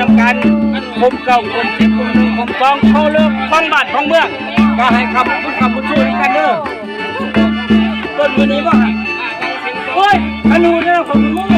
นำกันคมเก่าคนมสิบคุมหนึ่งของสองเขาเลือกท้องบ้านท้องเมือง ก็ให้ขับคุณธขับคุณช่วยด้วยกันเด้อต้นมือนี้ว่าเฮ้ยอนุเนี่ยของมึง